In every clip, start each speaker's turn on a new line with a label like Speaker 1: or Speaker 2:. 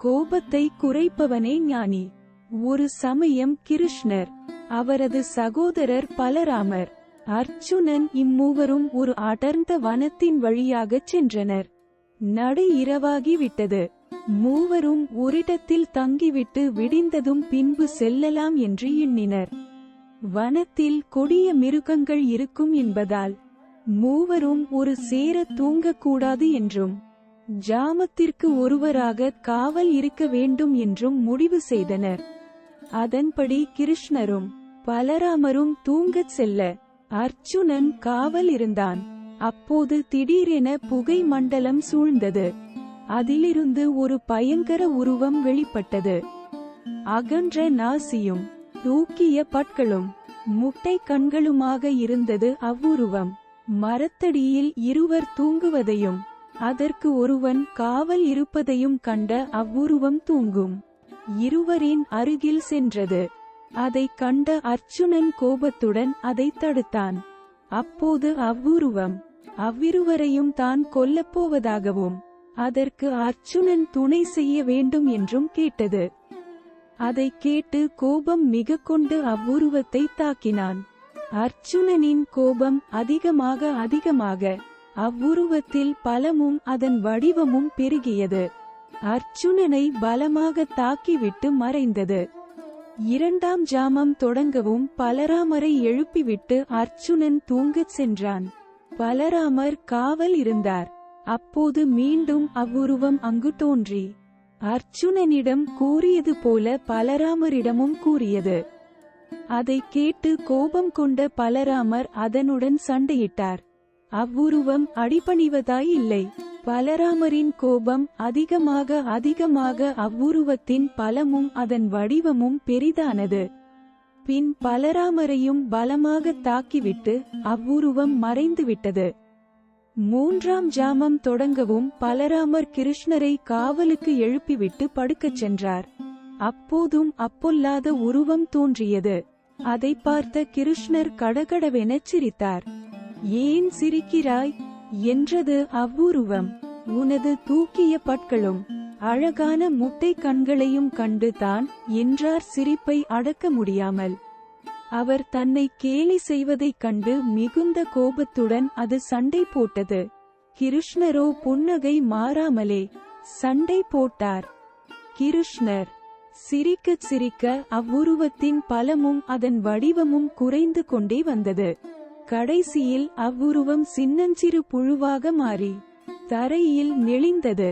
Speaker 1: கோபத்தை குறைப்பவனே ஞானி. ஒரு சமயம் கிருஷ்ணர் அவரது சகோதரர் பலராமர் அர்ச்சுனன் இம்மூவரும் ஒரு அடர்ந்த வனத்தின் வழியாகச் சென்றனர். நடு இரவாகிவிட்டது. மூவரும் ஒரிடத்தில் தங்கிவிட்டு விடிந்ததும் பின்பு செல்லலாம் என்று எண்ணினர். வனத்தில் கொடிய மிருகங்கள் இருக்கும் என்பதால் மூவரும் ஒரு சேர தூங்கக்கூடாது என்றும் ஜாமத்திற்கு ஒருவராக காவல் இருக்க வேண்டும் என்றும் முடிவு செய்தனர். அதன்படி கிருஷ்ணரும் பலராமரும் தூங்கச் செல்ல அர்ச்சுனன் காவல் இருந்தான். அப்போது திடீரென புகை மண்டலம் சூழ்ந்தது. அதிலிருந்து ஒரு பயங்கர உருவம் வெளிப்பட்டது. அகன்ற நாசியும் தூக்கிய பட்களும் முட்டை கண்களுமாக இருந்தது அவ்வுருவம். மரத்தடியில் இருவர் தூங்குவதையும் அதற்கு ஒருவன் காவல் இருப்பதையும் கண்ட அவ்வுருவம் தூங்கும். இருவரின் அருகில் சென்றது. அதைக் கண்ட அர்ச்சுனன் கோபத்துடன் அதைத் தடுத்தான். அப்போது அவ்வுருவம் அவ்விருவரையும் தான் கொல்லப் போவதாகவும் அதற்கு அர்ச்சுனன் துணை செய்ய வேண்டும் என்றும் கேட்டது அதைக் கேட்டு கோபம் மிக கொண்டு அவ்வுருவத்தை தாக்கினான். அர்ச்சுனனின் கோபம் அதிகமாக அதிகமாக அவ்வுருவத்தில் பலமும் அதன் வடிவமும் பெருகியது. அர்ச்சுனனை பலமாக தாக்கிவிட்டு மறைந்தது. இரண்டாம் ஜாமம் தொடங்கவும் பலராமரை எழுப்பிவிட்டு அர்ச்சுனன் தூங்கச் சென்றான். பலராமர் காவல் இருந்தார். அப்போது மீண்டும் அவ்வுருவம் அங்கு தோன்றி. அர்ச்சுனனிடம் கூறியது போல பலராமரிடமும் கூறியது. அதைக் கேட்டு கோபம் கொண்ட பலராமர் அதனுடன் சண்டையிட்டார். அவ்வுருவம் அடிபணிவதாய் இல்லை. பலராமரின் கோபம் அதிகமாக அதிகமாக அவ்வுருவத்தின் பலமும் அதன் வடிவமும் பெரிதானது. பின் பலராமரையும் பலமாக தாக்கிவிட்டு அவ்வுருவம் மறைந்துவிட்டது. மூன்றாம் ஜாமம் தொடங்கவும் பலராமர் கிருஷ்ணரை காவலுக்கு எழுப்பிவிட்டு படுக்கச் சென்றார். அப்போதும் அப்பொல்லாத உருவம் தோன்றியது. அதை பார்த்த கிருஷ்ணர் கடகடவெனச் சிரித்தார். ஏன் சிரிக்கிறாய்? என்றது அவ்வுருவம் உனது தூக்கிய பற்களும் அழகான முட்டை கண்களையும் கண்டு தான் என்றார் சிரிப்பை அடக்க முடியாமல். அவர் தன்னை கேலி செய்வதைக் கண்டு மிகுந்த கோபத்துடன் அது சண்டை போட்டது. கிருஷ்ணரோ புன்னகை மாறாமலே சண்டை போட்டார். கிருஷ்ணர் சிரிக்கச் சிரிக்க அவ்வுருவத்தின் பலமும் அதன் வடிவமும் குறைந்து கொண்டே வந்தது. கடைசியில் அவ்வுருவம் சின்னஞ்சிறு புழுவாக மாறி தரையில் நெளிந்தது.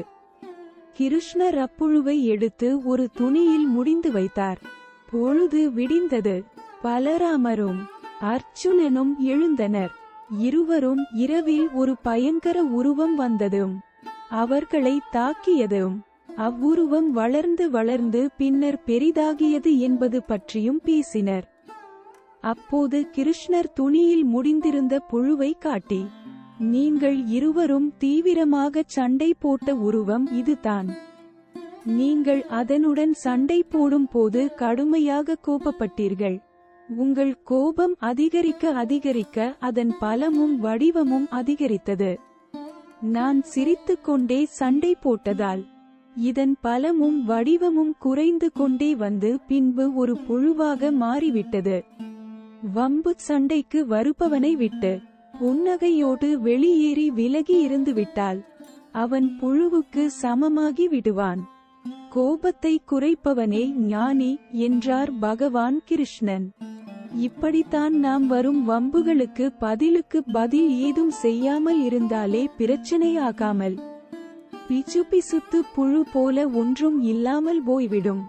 Speaker 1: கிருஷ்ணர் அப்புழுவை எடுத்து ஒரு துணியில் முடிந்து வைத்தார். பொழுது விடிந்தது. பலராமரும் அர்ச்சுனனும் எழுந்தனர். இருவரும் இரவில் ஒரு பயங்கர உருவம் வந்ததும் அவர்களை தாக்கியதும் அவ்வுருவம் வளர்ந்து வளர்ந்து பின்னர் பெரிதாகியது என்பது பற்றியும் பேசினர். அப்போது கிருஷ்ணர் துணியில் முடிந்திருந்த புழுவை காட்டி நீங்கள் இருவரும் தீவிரமாக சண்டை போட்ட உருவம் இதுதான். நீங்கள் அதனுடன் சண்டை போடும் போது கடுமையாக கோபப்பட்டீர்கள். உங்கள் கோபம் அதிகரிக்க அதிகரிக்க அதன் பலமும் வடிவமும் அதிகரித்தது. நான் சிரித்துக்கொண்டே சண்டை போட்டதால் இதன் பலமும் வடிவமும் குறைந்து கொண்டே வந்து பின்பு ஒரு புழுவாக மாறிவிட்டது. வம்பு சண்டைக்கு வருபவனை விட்டு புன்னகையோடு வெளியேறி விலகி இருந்து விட்டால் அவன் புழுவுக்கு சமமாகி விடுவான். கோபத்தை குறைப்பவனே ஞானி என்றார் பகவான் கிருஷ்ணன். இப்படித்தான் நாம் வரும் வம்புகளுக்கு பதிலுக்கு பதில் ஏதும் செய்யாமல் இருந்தாலே பிரச்சனையாகாமல். பிசு பிசுத்து புழு போல ஒன்றும் இல்லாமல் போய்விடும்.